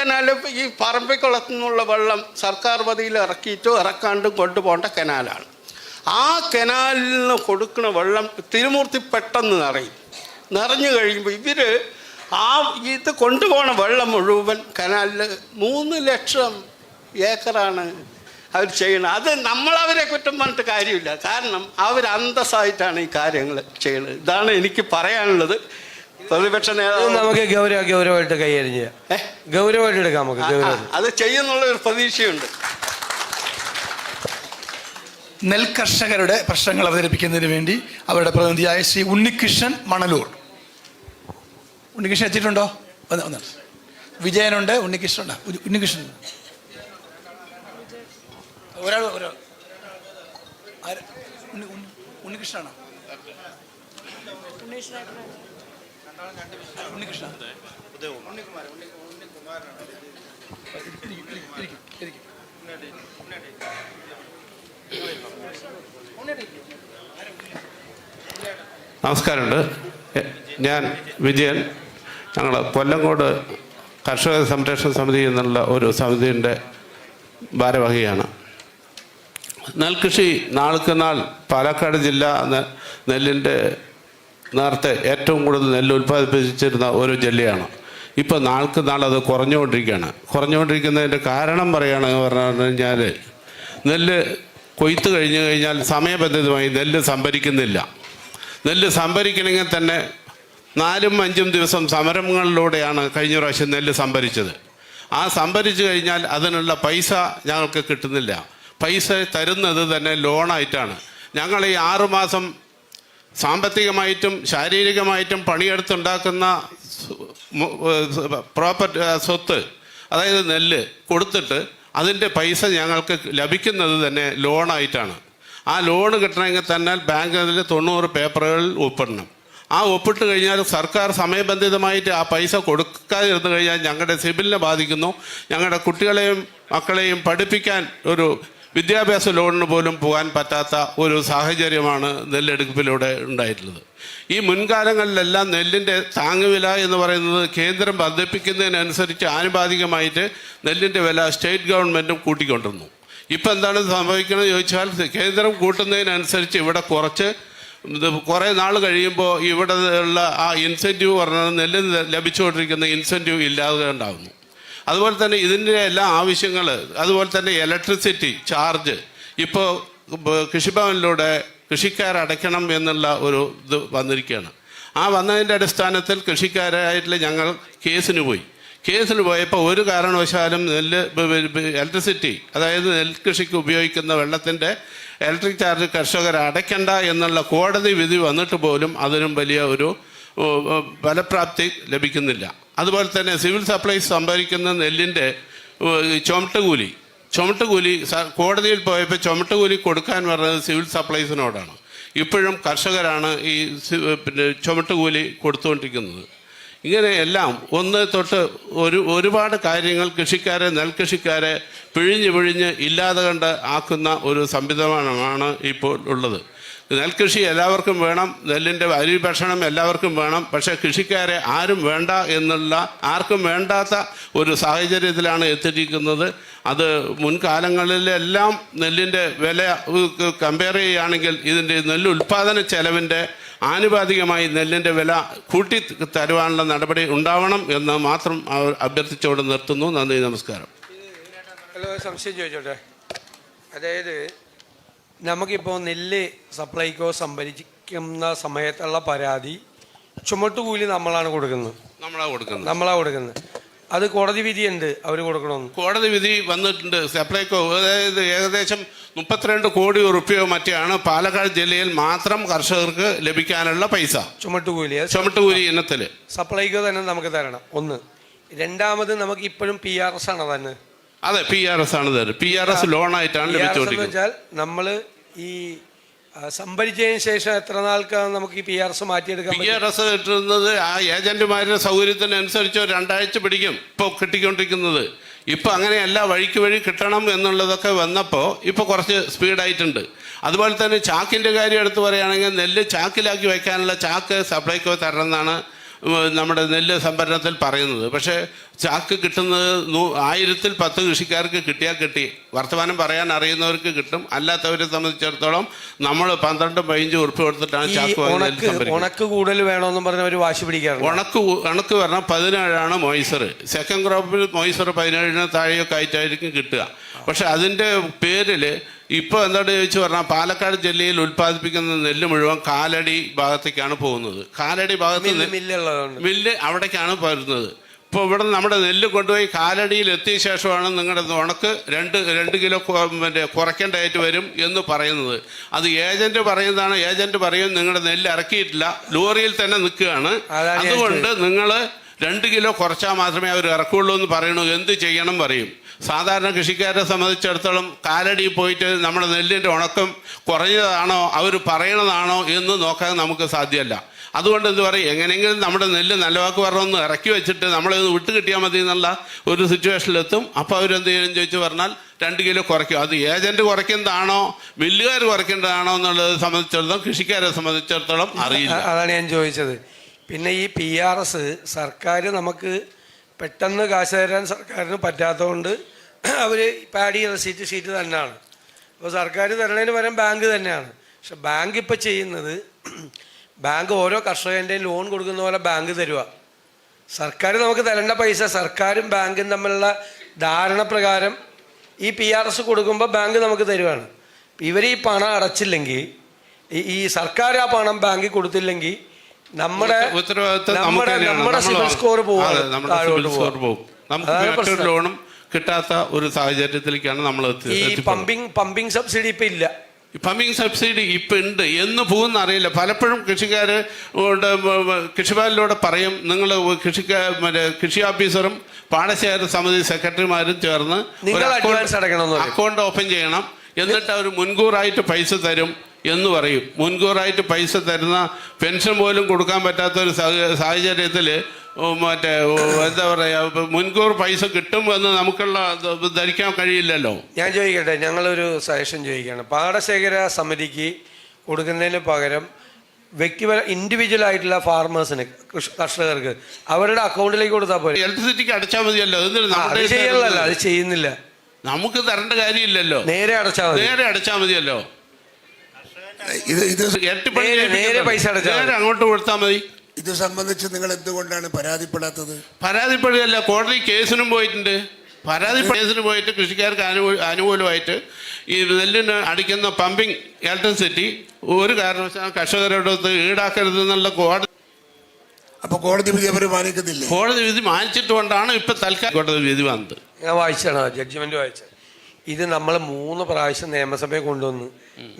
Canal ഈ പറമ്പിക്കുളത്തു നിന്നുള്ള വെള്ളം സർക്കാർ പതിയിൽ ഇറക്കിയിട്ടും ഇറക്കാണ്ടും കൊണ്ടുപോകേണ്ട കനാലാണ്. ആ കനാലിൽ നിന്ന് കൊടുക്കുന്ന വെള്ളം തിരുമൂർത്തി പെട്ടെന്ന് നിറയും. നിറഞ്ഞു കഴിയുമ്പോൾ ഇവർ ആ ഇത് കൊണ്ടുപോകണ വെള്ളം മുഴുവൻ കനാലിൽ മൂന്ന് ലക്ഷം ഏക്കറാണ് അവർ ചെയ്യണം അത് നമ്മളവരെ കുറ്റം പറഞ്ഞിട്ട് കാര്യമില്ല. കാരണം അവർ അന്തസ്സായിട്ടാണ് ഈ കാര്യങ്ങൾ ചെയ്യുന്നത്. ഇതാണ് എനിക്ക് പറയാനുള്ളത്. പ്രതിപക്ഷ നേതാവ് നമുക്ക് ഗൗരവ ഗൗരവമായിട്ട് കൈകാര്യം ചെയ്യാം? ഗൗരവമായിട്ട് എടുക്കാം നമുക്ക് ഗൗരവം അത് ചെയ്യുന്നുള്ള ഒരു പ്രതീക്ഷയുണ്ട്. നെൽകർഷകരുടെ പ്രശ്നങ്ങൾ അവതരിപ്പിക്കുന്നതിന് വേണ്ടി അവരുടെ പ്രതിനിധിയായ ശ്രീ ഉണ്ണികൃഷ്ണൻ മണലൂർ. ഉണ്ണികൃഷ്ണൻ എത്തിയിട്ടുണ്ടോ? വന്നു. വിജയനുണ്ട് ഉണ്ണികൃഷ്ണൻ ഉണ്ട് ഉണ്ണികൃഷ്ണൻ. ഒരാൾ ഒരാൾ. ഉണ്ണികൃഷ്ണനാണോ? ഉണ്ണികൃഷ്ണ നമസ്കാരമുണ്ട്. ഞാൻ വിജയൻ. ഞങ്ങൾ കൊല്ലങ്കോട് കർഷക സംരക്ഷണ സമിതി എന്നുള്ള ഒരു സമിതിയുടെ ഭാരവാഹിയാണ്. നെൽകൃഷി നാൾക്ക് നാൾ പാലക്കാട് ജില്ല നെല്ലിന്റെ നേരത്തെ ഏറ്റവും കൂടുതൽ നെല്ല് ഉൽപ്പാദിപ്പിച്ചിരുന്ന ഒരു ജില്ലയാണ്. ഇപ്പോൾ നാൾക്ക് നാൾ അത് കുറഞ്ഞുകൊണ്ടിരിക്കുകയാണ്. കുറഞ്ഞുകൊണ്ടിരിക്കുന്നതിന്റെ കാരണം പറയുകയാണെന്ന് പറഞ്ഞു കഴിഞ്ഞാൽ നെല്ല് കൊയ്ത്ത് കഴിഞ്ഞു കഴിഞ്ഞാൽ സമയബന്ധിതമായി നെല്ല് സംഭരിക്കുന്നില്ല. നെല്ല് സംഭരിക്കണമെങ്കിൽ തന്നെ നാലും അഞ്ചും ദിവസം സമരങ്ങളിലൂടെയാണ് കഴിഞ്ഞ പ്രാവശ്യം നെല്ല് സംഭരിച്ചത്. ആ സംഭരിച്ചു കഴിഞ്ഞാൽ അതിനുള്ള പൈസ ഞങ്ങൾക്ക് കിട്ടുന്നില്ല. പൈസ തരുന്നത് തന്നെ ലോണായിട്ടാണ് ഞങ്ങൾ ഈ ആറുമാസം സാമ്പത്തികമായിട്ടും ശാരീരികമായിട്ടും പണിയെടുത്തുണ്ടാക്കുന്ന പ്രോപ്പർട്ടി സ്വത്ത് അതായത് നെല്ല് കൊടുത്തിട്ട് അതിന്റെ പൈസ ഞങ്ങൾക്ക് ലഭിക്കുന്നത് തന്നെ ലോണായിട്ടാണ്. ആ ലോൺ കിട്ടണമെങ്കിൽ തന്നെ ബാങ്കിൽ തൊണ്ണൂറ് പേപ്പറുകളിൽ ഒപ്പിടണം. ആ ഒപ്പിട്ട് കഴിഞ്ഞാൽ സർക്കാർ സമയബന്ധിതമായിട്ട് ആ പൈസ കൊടുക്കാതിരുന്നു കഴിഞ്ഞാൽ ഞങ്ങളുടെ സിബിലിനെ ബാധിക്കുന്നു. ഞങ്ങളുടെ കുട്ടികളെയും മക്കളെയും പഠിപ്പിക്കാൻ ഒരു വിദ്യാഭ്യാസ ലോണിന് പോലും പോകാൻ പറ്റാത്ത ഒരു സാഹചര്യമാണ് നെല്ലെടുപ്പിലൂടെ ഉണ്ടായിട്ടുള്ളത്. ഈ മുൻകാലങ്ങളിലെല്ലാം നെല്ലിന്റെ താങ്ങുവില എന്ന് പറയുന്നത് കേന്ദ്രം വർദ്ധിപ്പിക്കുന്നതിനനുസരിച്ച് ആനുപാതികമായിട്ട് നെല്ലിന്റെ വില സ്റ്റേറ്റ് ഗവൺമെന്റും കൂട്ടിക്കൊണ്ടിരുന്നു. ഇപ്പം എന്താണ് സംഭവിക്കുന്നത് ചോദിച്ചാൽ കേന്ദ്രം കൂട്ടുന്നതിനനുസരിച്ച് ഇവിടെ കുറച്ച് കുറേ നാൾ കഴിയുമ്പോൾ ഇവിടെ ഉള്ള ആ ഇൻസെന്റീവ് പറഞ്ഞാൽ നെല്ല് ലഭിച്ചുകൊണ്ടിരിക്കുന്ന ഇൻസെന്റീവ് ഇല്ലാതെ ഉണ്ടാകുന്നു. അതുപോലെ തന്നെ ഇതിന്റെ എല്ലാ ആവശ്യങ്ങൾ അതുപോലെ തന്നെ ഇലക്ട്രിസിറ്റി ചാർജ് ഇപ്പോൾ കൃഷിഭവനിലൂടെ കൃഷിക്കാരടയ്ക്കണം എന്നുള്ള ഒരു ഇത് വന്നിരിക്കുകയാണ്. ആ വന്നതിന്റെ അടിസ്ഥാനത്തിൽ കൃഷിക്കാരായിട്ട് ഞങ്ങൾ കേസിന് പോയി. കേസിൽ പോയപ്പോൾ ഒരു കാരണവശാലും നെല്ല് ഇലക്ട്രിസിറ്റി അതായത് നെൽകൃഷിക്ക് ഉപയോഗിക്കുന്ന വെള്ളത്തിന്റെ ഇലക്ട്രിക് ചാർജ് കർഷകർ അടയ്ക്കണ്ട എന്നുള്ള കോടതി വിധി വന്നിട്ട് പോലും അതിനും വലിയ ഒരു ഫലപ്രാപ്തി ലഭിക്കുന്നില്ല. അതുപോലെ തന്നെ സിവിൽ സപ്ലൈസ് സംഭരിക്കുന്ന നെല്ലിന്റെ ചുമട്ടുകൂലി ചുമട്ടുകൂലി കോടതിയിൽ പോയപ്പോൾ ചുമട്ടുകൂലി കൊടുക്കാൻ പറഞ്ഞത് സിവിൽ സപ്ലൈസിനോടാണ്. ഇപ്പോഴും കർഷകരാണ് ഈ പിന്നെ ചുമട്ടുകൂലി കൊടുത്തുകൊണ്ടിരിക്കുന്നത്. ഇങ്ങനെയെല്ലാം ഒന്ന് തൊട്ട് ഒരു ഒരുപാട് കാര്യങ്ങൾ കൃഷിക്കാരെ നെൽകൃഷിക്കാരെ പിഴിഞ്ഞ് പിഴിഞ്ഞ് ഇല്ലാതെ കണ്ട് ആക്കുന്ന ഒരു സംവിധാനമാണ് ഇപ്പോൾ ഉള്ളത്. നെൽകൃഷി എല്ലാവർക്കും വേണം നെല്ലിന്റെ അരി ഭക്ഷണം എല്ലാവർക്കും വേണം പക്ഷേ കൃഷിക്കാരെ ആരും വേണ്ട എന്നുള്ള ആർക്കും വേണ്ടാത്ത ഒരു സാഹചര്യത്തിലാണ് എത്തിയിരിക്കുന്നത്. അത് മുൻകാലങ്ങളിലെല്ലാം നെല്ലിന്റെ വില കമ്പയർ ചെയ്യുകയാണെങ്കിൽ ഇതിന്റെ നെല്ല് ഉൽപ്പാദന ചെലവിന്റെ ആനുപാതികമായി നെല്ലിന്റെ വില കൂട്ടി തരുവാനുള്ള നടപടി ഉണ്ടാവണം എന്ന് മാത്രം അവർ അഭ്യർത്ഥിച്ചുകൊണ്ട് നിർത്തുന്നു. നന്ദി നമസ്കാരം. ഹലോ സംശയം ചോദിച്ചോട്ടെ? അതായത് നമുക്കിപ്പോൾ നെല്ല് സപ്ലൈക്കോ സംഭരിക്കുന്ന സമയത്തുള്ള പരാതി ചുമട്ടുകൂലി നമ്മളാണ് കൊടുക്കുന്നത്. നമ്മളാണ് കൊടുക്കുന്നത്. നമ്മളാണ് കൊടുക്കുന്നത്. അത് കോടതി വിധിയുണ്ട് അവർ കൊടുക്കണമെന്ന്. കോടതി വിധി വന്നിട്ടുണ്ട് സപ്ലൈക്കോ അതായത് ഏകദേശം മുപ്പത്തിരണ്ട് കോടി ഉറുപ്പ്യോ മറ്റാണ് പാലക്കാട് ജില്ലയിൽ മാത്രം കർഷകർക്ക് ലഭിക്കാനുള്ള പൈസ. ചുമട്ടുകൂലി അത് ചുമട്ടുകൂലി ഇനത്തിൽ സപ്ലൈക്കോ തന്നെ നമുക്ക് തരണം. ഒന്ന്. രണ്ടാമത് നമുക്ക് ഇപ്പോഴും പി ആർ എസ് ആണ് തന്നെ? അതെ പി ആർ എസ് ആണ് തരുന്നത് പി ആർ എസ് എസ് എന്ന് ലഭിച്ചുകൊണ്ടിരിക്കുന്നത്. നമ്മൾ ഈ സംഭരിച്ചതിന് ശേഷം എത്ര നാൾക്കാണ് നമുക്ക് ഈ പി ആർ എസ് മാറ്റിയെടുക്കാം പി ആർ എസ് കിട്ടുന്നത് ആ ഏജന്റുമാരുടെ സൗകര്യത്തിനനുസരിച്ച് രണ്ടാഴ്ച പിടിക്കും ഇപ്പോൾ കിട്ടിക്കൊണ്ടിരിക്കുന്നത്. ഇപ്പം അങ്ങനെയല്ല വഴിക്ക് വഴി കിട്ടണം എന്നുള്ളതൊക്കെ വന്നപ്പോൾ ഇപ്പോൾ കുറച്ച് സ്പീഡായിട്ടുണ്ട്. അതുപോലെ തന്നെ ചാക്കിന്റെ കാര്യം എടുത്ത് പറയുകയാണെങ്കിൽ നെല്ല് ചാക്കിലാക്കി വെക്കാനുള്ള ചാക്ക് സപ്ലൈക്കോ തരണമെന്നാണ് എന്നാണ് നമ്മുടെ നെല്ല് സംഭരണത്തിൽ പറയുന്നത്. പക്ഷേ ചാക്ക് കിട്ടുന്നത്? നൂ- ആയിരത്തിൽ പത്ത് കൃഷിക്കാർക്ക് കിട്ടിയാൽ കിട്ടി. വർത്തമാനം പറയാൻ അറിയുന്നവർക്ക് കിട്ടും. അല്ലാത്തവരെ സംബന്ധിച്ചിടത്തോളം നമ്മൾ പന്ത്രണ്ടും പതിനഞ്ച് ഉറുപ്പ് കൊടുത്തിട്ടാണ് ചാക്ക് ഉണക്ക് കൂടുതൽ വേണമെന്ന് പറഞ്ഞ ഒരു വാശി പിടിക്കാറ് ഉണക്ക് ഉണക്ക് പറഞ്ഞാൽ പതിനേഴാണ് മോയിസർ സെക്കൻഡ് ക്രോപ്പിൽ മോയിസർ പതിനേഴിന് താഴെയൊക്കെ ആയിട്ടായിരിക്കും കിട്ടുക. പക്ഷെ അതിന്റെ പേരിൽ ഇപ്പോൾ എന്താണ് ചോദിച്ചു പറഞ്ഞാൽ പാലക്കാട് ജില്ലയിൽ ഉൽപ്പാദിപ്പിക്കുന്ന നെല്ല് മുഴുവൻ കാലടി ഭാഗത്തേക്കാണ് പോകുന്നത്. കാലടി ഭാഗത്ത് മില്ല് അവിടേക്കാണ് വരുന്നത് ഇപ്പോൾ ഇവിടെ നമ്മുടെ നെല്ല് കൊണ്ടുപോയി കാലടിയിൽ എത്തിയ ശേഷമാണ് നിങ്ങളുടെ ഉണക്ക് രണ്ട് രണ്ട് കിലോ പിന്നെ മറ്റേ കുറയ്ക്കേണ്ടതായിട്ട് വരും എന്ന് പറയുന്നത്. അത് ഏജന്റ് പറയുന്നതാണ് ഏജന്റ് പറയും നിങ്ങളുടെ നെല്ല് ഇറക്കിയിട്ടില്ല ലോറിയിൽ തന്നെ നിൽക്കുകയാണ്. അതുകൊണ്ട് നിങ്ങൾ രണ്ട് കിലോ കുറച്ചാൽ മാത്രമേ അവർ ഇറക്കുള്ളൂ എന്ന് പറയണു. എന്ത് ചെയ്യണം പറയും. സാധാരണ കൃഷിക്കാരെ സംബന്ധിച്ചിടത്തോളം കാലടി പോയിട്ട് നമ്മുടെ നെല്ലിന്റെ ഉണക്കം കുറഞ്ഞതാണോ അവർ പറയണതാണോ എന്ന് നോക്കാൻ നമുക്ക് സാധ്യമല്ല. അതുകൊണ്ട് എന്ത് പറയും എങ്ങനെയെങ്കിലും നമ്മുടെ നെല്ല് നല്ല വാക്ക് പറഞ്ഞൊന്ന് ഇറക്കി വെച്ചിട്ട് നമ്മളെ ഒന്ന് വിട്ട് കിട്ടിയാൽ മതി എന്നുള്ള ഒരു സിറ്റുവേഷനിലെത്തും അപ്പോൾ അവരെന്ത് ചെയ്യും ചോദിച്ചു പറഞ്ഞാൽ രണ്ട് കിലോ കുറയ്ക്കും. അത് ഏജന്റ് കുറയ്ക്കുന്നതാണോ മില്ലുകാർ കുറയ്ക്കേണ്ടതാണോ എന്നുള്ളത് സംബന്ധിച്ചിടത്തോളം കൃഷിക്കാരെ സംബന്ധിച്ചിടത്തോളം അറിയില്ല. അതാണ് ഞാൻ ചോദിച്ചത്. പിന്നെ ഈ പി ആർ എസ് സർക്കാർ നമുക്ക് പെട്ടെന്ന് കാശ് തരാൻ സർക്കാരിന് പറ്റാത്തതുകൊണ്ട് അവർ പാഡി റെസീറ്റ് ഷീറ്റ് തന്നെയാണ് അപ്പോൾ സർക്കാർ തരണതിന് പകരം ബാങ്ക് തന്നെയാണ്. പക്ഷെ ബാങ്ക് ഇപ്പോൾ ചെയ്യുന്നത് ബാങ്ക് ഓരോ കർഷകന്റെയും ലോൺ കൊടുക്കുന്ന പോലെ ബാങ്ക് തരുക സർക്കാർ നമുക്ക് തരേണ്ട പൈസ സർക്കാരും ബാങ്കും തമ്മിലുള്ള ധാരണ പ്രകാരം ഈ പി ആർ എസ് കൊടുക്കുമ്പോൾ ബാങ്ക് നമുക്ക് തരുവാണ്. ഇവർ ഈ പണം അടച്ചില്ലെങ്കിൽ ഈ- സർക്കാർ ആ പണം ബാങ്കിൽ കൊടുത്തില്ലെങ്കിൽ നമ്മുടെ നമ്മുടെ നമ്മുടെ സിബിൽ സ്കോർ പോകും ലോണും കിട്ടാത്ത ഒരു സാഹചര്യത്തിലേക്കാണ് നമ്മൾ ഈ. പമ്പിങ് പമ്പിങ് സബ്സിഡി ഇപ്പം ഇല്ല. പമ്പിങ് സബ്സിഡി ഇപ്പം ഉണ്ട് എന്ന് പോകുന്ന അറിയില്ല പലപ്പോഴും കൃഷിക്കാർ കൃഷിഭവനിലൂടെ പറയും നിങ്ങൾ കൃഷിക്കാർ മറ്റേ കൃഷി ഓഫീസറും പാടശേഖര സമിതി സെക്രട്ടറിമാരും ചേർന്ന് അക്കൗണ്ട് ഓപ്പൺ ചെയ്യണം. എന്നിട്ട് അവർ മുൻകൂറായിട്ട് പൈസ തരും എന്ന് പറയും. മുൻകൂറായിട്ട് പൈസ തരുന്ന പെൻഷൻ പോലും കൊടുക്കാൻ പറ്റാത്ത ഒരു സാഹചര്യത്തിൽ മറ്റേ ഓ, എന്താ പറയുക മുൻകൂർ പൈസ കിട്ടും എന്ന് നമുക്കുള്ള ധരിക്കാൻ കഴിയില്ലല്ലോ. ഞാൻ ചോദിക്കട്ടെ ഞങ്ങളൊരു സജഷൻ ചോദിക്കുകയാണ്. പാടശേഖര സമിതിക്ക് കൊടുക്കുന്നതിന് പകരം വ്യക്തിപര ഇൻഡിവിജ്വൽ ആയിട്ടുള്ള ഫാർമേഴ്സിന് കർഷകർക്ക് അവരുടെ അക്കൗണ്ടിലേക്ക് കൊടുത്താൽ പോലെ ഇലക്ട്രിസിറ്റിക്ക് അടച്ചാൽ മതിയല്ലോ. അത് അത് ചെയ്യുന്നില്ല. നമുക്ക് തരേണ്ട കാര്യമില്ലല്ലോ. നേരെ അടച്ചാൽ മതി. നേരെ അടച്ചാൽ മതിയല്ലോ. ഇത് ഇത് നേരെ- നേരെ പൈസ അടച്ചാൽ നേരെ അങ്ങോട്ട് കൊടുത്താൽ മതി. ഇത് സംബന്ധിച്ച് നിങ്ങൾ എന്തുകൊണ്ടാണ് പരാതിപ്പെടാത്തത്? പരാതിപ്പെടുകയല്ല കോടതി കേസിനും പോയിട്ടുണ്ട്. പരാതി കേസിന് പോയിട്ട് കൃഷിക്കാർക്ക് അനുകൂല അനുകൂലമായിട്ട് ഈ നെല്ലിന് അടിക്കുന്ന പമ്പിങ് ഇലക്ട്രിസിറ്റി ഒരു കാരണവശാലും കർഷകരുടെ അടുത്ത് ഈടാക്കരുതെന്നുള്ള കോടതി അപ്പൊ കോടതി വിധി അവർ മാനിക്കുന്നില്ല? കോടതി വിധി മാനിച്ചിട്ടുകൊണ്ടാണ് ഇപ്പൊ തൽക്കാലം കോടതി വിധി വന്നത്. ഞാൻ വായിച്ചാണ് ജഡ്ജ്മെന്റ് വായിച്ചത് ഇത് നമ്മൾ മൂന്ന് പ്രാവശ്യം നിയമസഭയിൽ കൊണ്ടുവന്ന്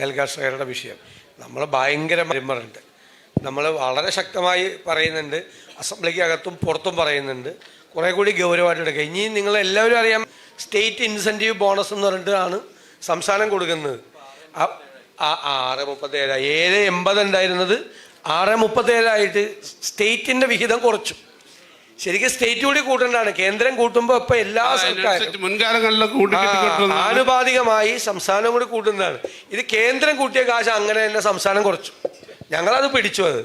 നെൽകർഷകരുടെ വിഷയം. നമ്മൾ ഭയങ്കര മരുമറുണ്ട് നമ്മൾ വളരെ ശക്തമായി പറയുന്നുണ്ട്. അസംബ്ലിക്ക് അകത്തും പുറത്തും പറയുന്നുണ്ട്. കുറേ കൂടി ഗൗരവമായിട്ട് എടുക്കുക ഇനി നിങ്ങൾ എല്ലാവരും അറിയാം സ്റ്റേറ്റ് ഇൻസെന്റീവ് ബോണസ് എന്ന് പറഞ്ഞിട്ടാണ് സംസ്ഥാനം കൊടുക്കുന്നത്. ആ- ആറ് മുപ്പത്തേഴ് ഏഴ് എൺപത് ഉണ്ടായിരുന്നത് ആറ് മുപ്പത്തേഴായിട്ട് സ്റ്റേറ്റിന്റെ വിഹിതം കുറച്ചു. ശരിക്കും സ്റ്റേറ്റ് കൂടി കൂട്ടേണ്ടതാണ്. കേന്ദ്രം കൂട്ടുമ്പോൾ ഇപ്പൊ എല്ലാ സർക്കാരും ആനുപാതികമായി സംസ്ഥാനം കൂടി കൂട്ടുന്നതാണ്. ഇത് കേന്ദ്രം കൂട്ടിയ കാശ് അങ്ങനെ തന്നെ സംസ്ഥാനം കുറച്ചു. ഞങ്ങളത് പിടിച്ചു അത്.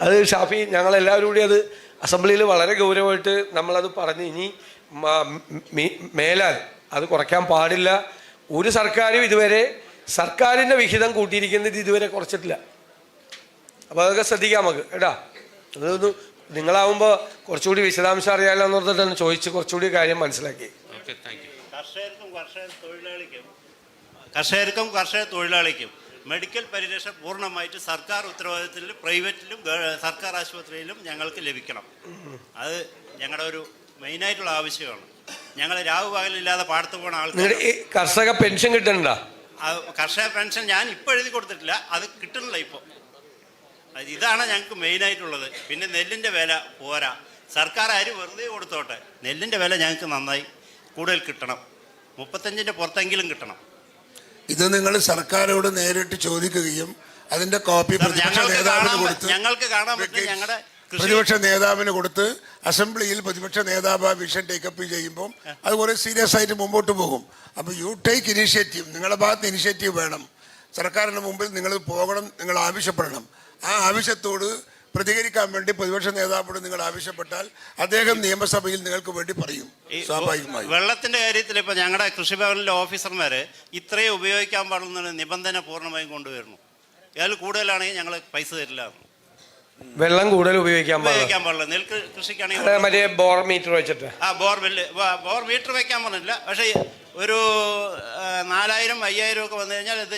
അത് ഷാഫി ഞങ്ങളെല്ലാവരും കൂടി അത് അസംബ്ലിയിൽ വളരെ ഗൗരവമായിട്ട് നമ്മളത് പറഞ്ഞ്. ഇനി മേലാൽ അത് കുറയ്ക്കാൻ പാടില്ല. ഒരു സർക്കാരും ഇതുവരെ സർക്കാരിന്റെ വിഹിതം കൂട്ടിയിരിക്കുന്നത് ഇതുവരെ കുറച്ചിട്ടില്ല. അപ്പോൾ അതൊക്കെ ശ്രദ്ധിക്കാം നമുക്ക്. കേട്ടാ അതൊന്ന് നിങ്ങളാവുമ്പോൾ കുറച്ചുകൂടി വിശദാംശം അറിയാമല്ലോ എന്ന് പറഞ്ഞിട്ടാണ് ചോദിച്ച് കുറച്ചുകൂടി കാര്യം മനസ്സിലാക്കി. കർഷകർക്കും കർഷക തൊഴിലാളിക്കും കർഷകർക്കും കർഷക തൊഴിലാളിക്കും മെഡിക്കൽ പരിരക്ഷ പൂർണമായിട്ട് സർക്കാർ ഉത്തരവാദിത്തത്തിലും പ്രൈവറ്റിലും സർക്കാർ ആശുപത്രിയിലും ഞങ്ങൾക്ക് ലഭിക്കണം. അത് ഞങ്ങളുടെ ഒരു മെയിനായിട്ടുള്ള ആവശ്യമാണ്. ഞങ്ങൾ രാവ് പകലില്ലാതെ പാടത്ത് പോണ ആൾക്കാർ കർഷക പെൻഷൻ കിട്ടണ്ട കർഷക പെൻഷൻ ഞാൻ ഇപ്പോൾ എഴുതി കൊടുത്തിട്ടില്ല. അത് കിട്ടുന്നില്ല ഇപ്പോൾ ഇതാണ് ഞങ്ങൾക്ക് മെയിനായിട്ടുള്ളത്. പിന്നെ നെല്ലിന്റെ വില പോരാ. സർക്കാർ ആര് വെറുതെ കൊടുത്തോട്ടെ. നെല്ലിന്റെ വില ഞങ്ങൾക്ക് നന്നായി കൂടുതൽ കിട്ടണം. മുപ്പത്തഞ്ചിന്റെ പുറത്തെങ്കിലും കിട്ടണം. ഇത് നിങ്ങൾ സർക്കാരോട് നേരിട്ട് ചോദിക്കുകയും അതിന്റെ കോപ്പി പ്രതിപക്ഷ നേതാവിന് കൊടുത്ത് ഞങ്ങൾക്ക് കാണാൻ പറ്റും ഞങ്ങളുടെ പ്രതിപക്ഷ നേതാവിന് കൊടുത്ത് അസംബ്ലിയിൽ പ്രതിപക്ഷ നേതാവ് ആ വിഷൻ ടേക്കപ്പ് ചെയ്യുമ്പോൾ അത് കുറെ സീരിയസ് ആയിട്ട് മുമ്പോട്ട് പോകും. അപ്പൊ യു ടേക്ക് ഇനീഷ്യേറ്റീവ് നിങ്ങളുടെ ഭാഗത്ത് ഇനീഷ്യേറ്റീവ് വേണം. സർക്കാരിന് മുമ്പിൽ നിങ്ങൾ പോകണം നിങ്ങൾ ആവശ്യപ്പെടണം. ആ ആവശ്യത്തോട് പ്രതികരിക്കാൻ വേണ്ടി പ്രതിപക്ഷ നേതാവോട് നിങ്ങൾ ആവശ്യപ്പെട്ടാൽ അദ്ദേഹം നിയമസഭയിൽ നിങ്ങൾക്ക് വേണ്ടി പറയും. സ്വാഭാവികമായി. വെള്ളത്തിന്റെ കാര്യത്തിൽ ഇപ്പൊ ഞങ്ങളുടെ കൃഷിഭവനിലെ ഓഫീസർമാര് ഇത്രയും ഉപയോഗിക്കാൻ പാടുന്ന നിബന്ധന പൂർണമായും കൊണ്ടുവരുന്നു. അതിൽ കൂടുതലാണെങ്കിൽ ഞങ്ങൾ പൈസ തരില്ല. വെള്ളം കൂടുതൽ ഉപയോഗിക്കാൻ പാടില്ല. ഉപയോഗിക്കാൻ പാടില്ല. നെൽ കൃഷിക്കാണെങ്കിൽ മറ്റേ ബോർ മീറ്റർ വെച്ചിട്ട്. ആ ബോർ ബില്ല്. ബോർ മീറ്റർ വെക്കാൻ പറഞ്ഞില്ല പക്ഷേ ഒരു നാലായിരം അയ്യായിരം ഒക്കെ വന്നു കഴിഞ്ഞാൽ ഇത്